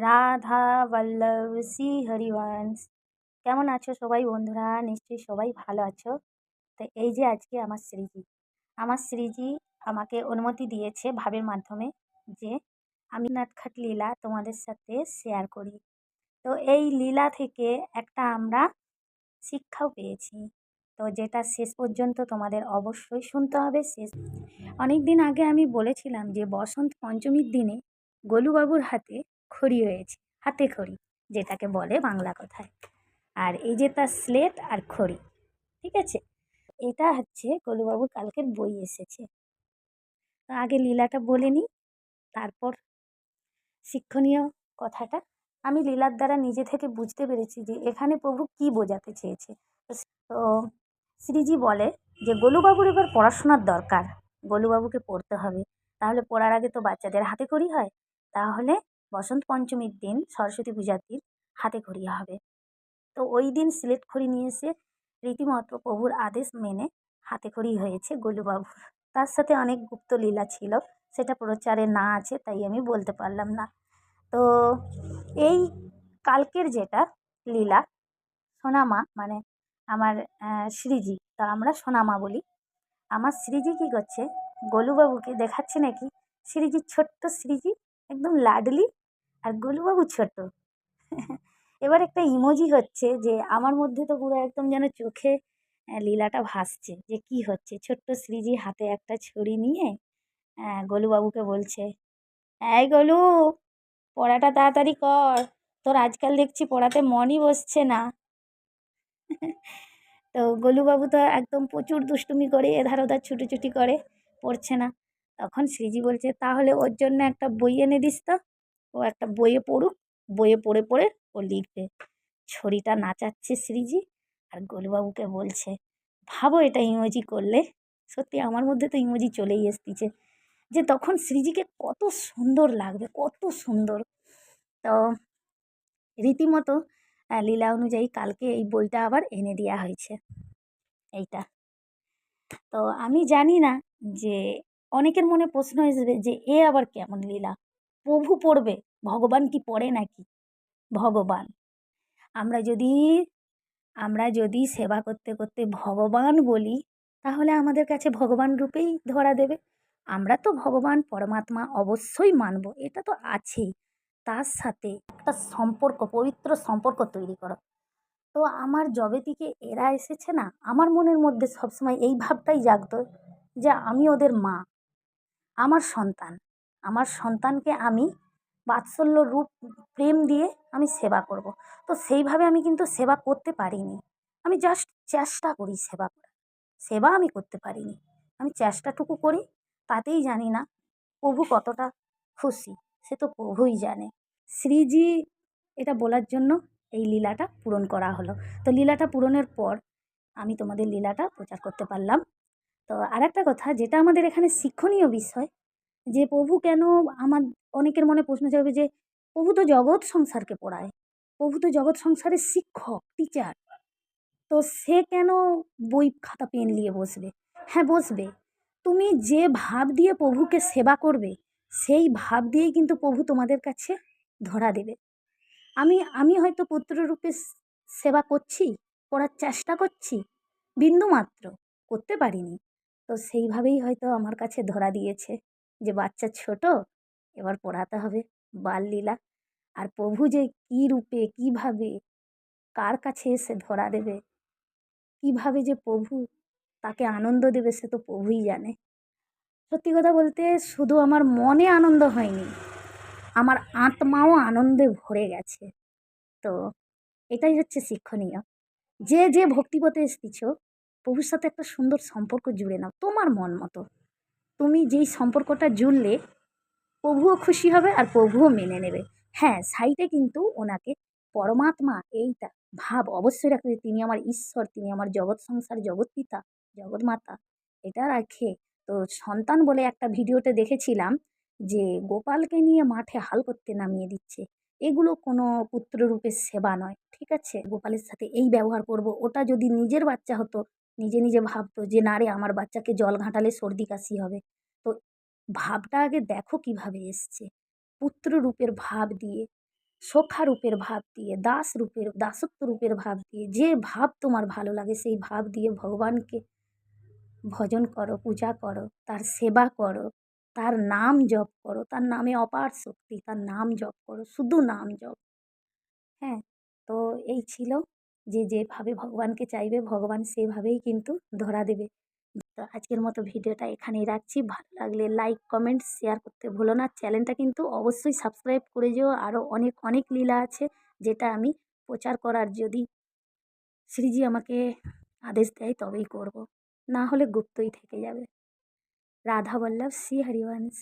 রাধা বল্লভ শ্রী হরিবংশ। কেমন আছো সবাই বন্ধুরা? নিশ্চয়ই সবাই ভালো আছো। তো এই যে আজকে আমার শ্রীজি আমার শ্রীজি আমাকে অনুমতি দিয়েছে ভাবের মাধ্যমে যে আমি নাটখাট লীলা তোমাদের সাথে শেয়ার করি। তো এই লীলা থেকে একটা আমরা শিক্ষাও পেয়েছি। তো যেটা শেষ পর্যন্ত তোমাদের অবশ্যই শুনতে হবে, শেষ অনেক দিন আগে আমি বলেছিলাম যে বসন্ত পঞ্চমীর দিনে গোলুবাবুর হাতে খড়ি হয়েছে হাতে খড়ি, যেটাকে বলে বাংলা কথায়। আর এই যে তার স্লেট আর খড়ি, ঠিক আছে? এটা হচ্ছে গোলুবাবুর কালকের বই এসেছে। তো আগে লীলাটা বলে নিই, তারপর শিক্ষণীয় কথাটা। আমি লীলার দ্বারা নিজে থেকে বুঝতে পেরেছি যে এখানে প্রভু কি বোঝাতে চেয়েছে। তো শ্রীজি বলে যে, গোলুবাবুর এবার পড়াশোনার দরকার। গোলুবাবুকে পড়তে হবে। তাহলে পড়ার আগে তো বাচ্চাদের হাতে খড়ি হয়। তাহলে বসন্ত পঞ্চমীর দিন সরস্বতী পূজার দিন হাতে খড়ি হবে। তো ওই দিন সিলেট খড়ি নিয়ে এসে রীতিমতো প্রভুর আদেশ মেনে হাতে খড়ি হয়েছে গোলুবাবুর। তার সাথে অনেক গুপ্ত লীলা ছিল, সেটা প্রচারে না আছে তাই আমি বলতে পারলাম না। তো এই কালকের যেটা লীলা, সোনামা মানে আমার শ্রীজি, তা আমরা সোনামা বলি। আমার শ্রীজি কী করছে? গোলুবাবুকে দেখাচ্ছে নাকি? শ্রীজির ছোট্ট শ্রীজি, একদম লাডলি আর গোলুবাবু ছোট। এবার একটা ইমোজি হচ্ছে যে, আমার মধ্যে তো পুরো একদম যেন চোখে লীলাটা ভাসছে যে কি হচ্ছে। ছোট্ট শ্রীজি হাতে একটা ছড়ি নিয়ে গোলুবাবুকে বলছে, এই গোলু, পড়াটা তাড়াতাড়ি কর। তোর আজকাল দেখছি পড়াতে মনই বসছে না। তো গোলুবাবু তো একদম প্রচুর দুষ্টুমি করে, এধার ওধার ছুটোছুটি করে, পড়ছে না। তখন শ্রীজি বলছে, তাহলে ওর জন্য একটা বই এনে দিস তো। ও একটা বইয়ে পড়ুক, বইয়ে পড়ে পড়ে ও লিখবে। ছড়িটা নাচাচ্ছে শ্রীজি আর গোলুবাবুকে বলছে, ভাবো এটা ইমোজি করলে। সত্যি আমার মধ্যে তো ইমোজি চলেই এসতিছে যে তখন শ্রীজিকে কত সুন্দর লাগবে, কত সুন্দর। তো রীতিমতো লীলা অনুযায়ী কালকে এই বইটা আবার এনে দেওয়া হয়েছে। এইটা। তো আমি জানি না যে, অনেকের মনে প্রশ্ন আসবে যে, এ আবার কেমন লীলা? প্রভু পড়বে, ভগবান কি পড়ে নাকি? ভগবান। আমরা যদি আমরা যদি সেবা করতে করতে ভগবান বলি, তাহলে আমাদের কাছে ভগবান রূপেই ধরা দেবে। আমরা তো ভগবান, পরমাত্মা অবশ্যই মানব, এটা তো আছেই। তার সাথে একটা সম্পর্ক, পবিত্র সম্পর্ক তৈরি করো। তো আমার যবে থেকে এরা এসেছে না, আমার মনের মধ্যে সবসময় এই ভাবটাই জাগত যে আমি ওদের মা, আমার সন্তান। আমার সন্তানকে আমি বাৎসল্য রূপ, প্রেম দিয়ে আমি সেবা করব। তো সেইভাবে আমি কিন্তু সেবা করতে পারিনি। আমি জাস্ট চেষ্টা করি সেবা করার। সেবা আমি করতে পারিনি। আমি চেষ্টাটুকু করি, তাতেই জানি না প্রভু কতটা খুশি, সে তো প্রভুই জানে। শ্রীজি এটা বলার জন্য এই লীলাটা পূরণ করা হলো। তো লীলাটা পূরণের পর আমি তোমাদের লীলাটা প্রচার করতে পারলাম। তো আর একটা কথা, যেটা আমাদের এখানে শিক্ষণীয় বিষয় যে প্রভু কেন আমার, অনেকের মনে প্রশ্ন যাবে যে, প্রভু তো জগৎ সংসারকে পড়ায়। প্রভু তো জগৎ সংসারের শিক্ষক টিচার তো সে কেন বই খাতা, পেন নিয়ে বসবে? হ্যাঁ বসবে। তুমি যে ভাব দিয়ে প্রভুকে সেবা করবে, সেই ভাব দিয়েই কিন্তু প্রভু তোমাদের কাছে ধরা দেবে। আমি আমি হয়তো পুত্ররূপে সেবা করছি, করার চেষ্টা করছি, বিন্দুমাত্র করতে পারিনি। তো সেইভাবেই হয়তো আমার কাছে ধরা দিয়েছে। বাচ্চা ছোট, এবার পড়াতে হবে বাললীলা আর প্রভু যে কী রূপে, কীভাবে, কার কাছে এসে ধরা দেবে, কীভাবে যে প্রভু তাকে আনন্দ দেবে সে তো প্রভুই জানে। সত্যি কথা বলতে শুধু আমার মনে আনন্দ হয়নি, আমার আত্মাও আনন্দে ভরে গেছে। তো এটাই হচ্ছে শিক্ষণীয়। যে যে ভক্তিপথে এসেছ, প্রভুর সাথে একটা সুন্দর সম্পর্ক জুড়ে নাও, তোমার মন মতো। তুমি যেই সম্পর্কটা জুড়লে প্রভুও খুশি হবে আর প্রভুও মেনে নেবে। হ্যাঁ সাইডে কিন্তু ওনাকে পরমাত্মা এইটা ভাব অবশ্যই রাখবে তিনি আমার ঈশ্বর, তিনি আমার জগৎ সংসার, জগৎ পিতা, জগৎ মাতা, এটা রাখে। তো সন্তান বলে একটা ভিডিওতে দেখেছিলাম যে গোপালকে নিয়ে মাঠে হাল করতে নামিয়ে দিচ্ছে। এগুলো কোনো পুত্ররূপের সেবা নয়, ঠিক আছে? গোপালের সাথে এই ব্যবহার করব, ওটা যদি নিজের বাচ্চা হতো নিজে নিজে ভাবতো যে, না রে, আমার বাচ্চাকে জল ঘাঁটালে সর্দি কাশি হবে। তো ভাবটা আগে দেখো কীভাবে এসছে। পুত্র রূপের ভাব দিয়ে, সখা রূপের ভাব দিয়ে, দাস রূপের, দাসত্ব রূপের ভাব দিয়ে, যে ভাব তোমার ভালো লাগে সেই ভাব দিয়ে ভগবানকে ভজন করো, পূজা করো, তার সেবা করো, তার নাম জপ করো, তার নামে অপার শক্তি, তার নাম জপ করো, শুধু নাম জপ। হ্যাঁ তো এই ছিল যে, যেভাবে ভগবানকে চাইবে, ভগবান সেভাবেই কিন্তু ধরা দেবে। তো আজকের মতো ভিডিওটা এখানেই রাখছি। ভালো লাগলে লাইক কমেন্ট শেয়ার করতে ভুলো না। চ্যানেলটা কিন্তু অবশ্যই সাবস্ক্রাইব করে যেও। আরও অনেক অনেক লীলা আছে যেটা আমি প্রচার করার যদি শ্রীজি আমাকে আদেশ দেয় তবেই করব। না হলে গুপ্তই থেকে যাবে। রাধা বল্লভ, শ্রী হরিবংশ